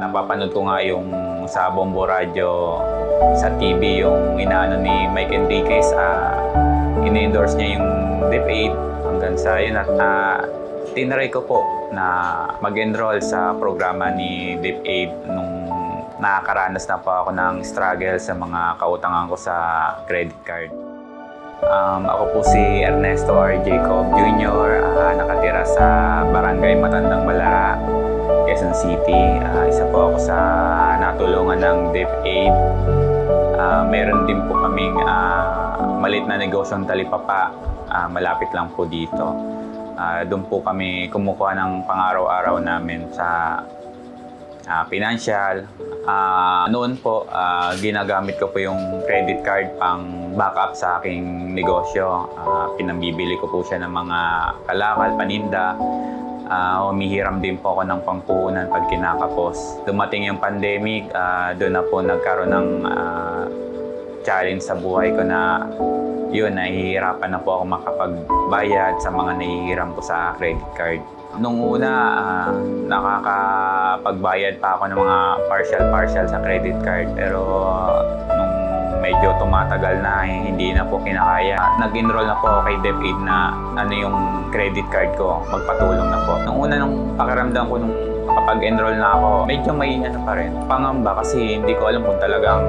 Napapanood ko nga yung sa Bombo Radio, sa TV, yung inaano ni Mike Enriquez, ah in-endorse niya yung DepEd hanggang sa yun at ah, tinry ko po na mag-enroll sa programa ni DepEd nung nakakaranas na po ako ng struggle sa mga kautangan ko sa credit card. Um, ako po si Ernesto R. Jacob Jr., ah, nakatira sa Barangay Matandang ako sa natulungan ng DepAid. Ah, meron din po kaming ah, malit na negosyong talipapa, ah, malapit lang po dito. Ah, doon po kami kumukuha ng pang-araw-araw namin sa ah, financial. Ah, noon po, ah, ginagamit ko po yung credit card pang backup sa aking negosyo. Ah, pinambibili ko po siya ng mga kalakal, paninda. Ah, humihiram din po ako ng pangpuhunan pag kinakapos. Dumating yung pandemic, ah, doon na po nagkaroon ng ah, challenge sa buhay ko na yun, nahihirapan na po ako makapagbayad sa mga nahihiram ko sa credit card. Nung una, ah, nakakapagbayad pa ako ng mga partial-partial sa credit card. Pero nung medyo tumatagal na, hindi na po kinakaya. Nag-enroll na po kay DepEd na ano yung credit card ko, magpatulong na po. Nung una, nung pakiramdam ko nung kapag enroll na ako, medyo may ano pa rin, pangamba kasi hindi ko alam kung talagang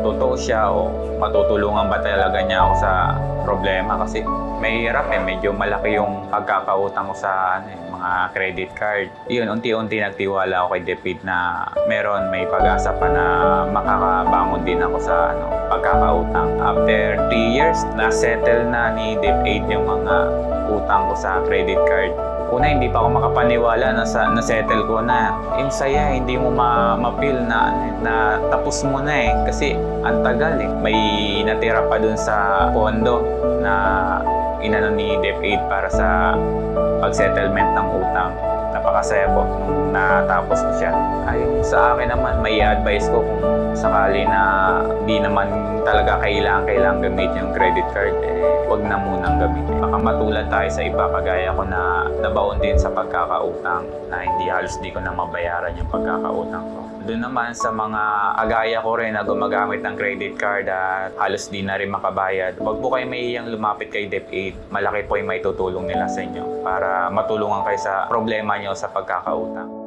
totoo siya o matutulungan ba talaga niya ako sa problema kasi may hirap eh, medyo malaki yung pagkakautang ko sa ano, eh, mga credit card. Yun, unti-unti nagtiwala ako kay DepEd na meron, may pag-asa pa na makakabangon din ako sa ano, pagkakautang. After 3 years, na-settle na ni DepEd yung mga utang ko sa credit card. Una, hindi pa ako makapaniwala na sa na-settle ko na. Yung saya, hindi mo ma- ma-feel na, na tapos mo na eh. Kasi ang tagal eh. May natira pa dun sa pondo na inano ni DepEd para sa pag-settlement ng utang. Napakasaya po nung natapos ko siya. Ayun, sa akin naman, may advice ko kung sakali na di naman talaga kailangan kailangan gamitin yung credit card, eh, wag na munang gamitin. Baka matulad tayo sa iba, kagaya ko na nabaon din sa pagkakautang na hindi halos di ko na mabayaran yung pagkakautang ko. Doon naman sa mga kagaya ko rin na gumagamit ng credit card at halos di na rin makabayad, wag po kayo mahihiyang lumapit kay DepEd. Malaki po yung may tutulong nila sa inyo para matulungan kayo sa problema nyo sa pagkakautang.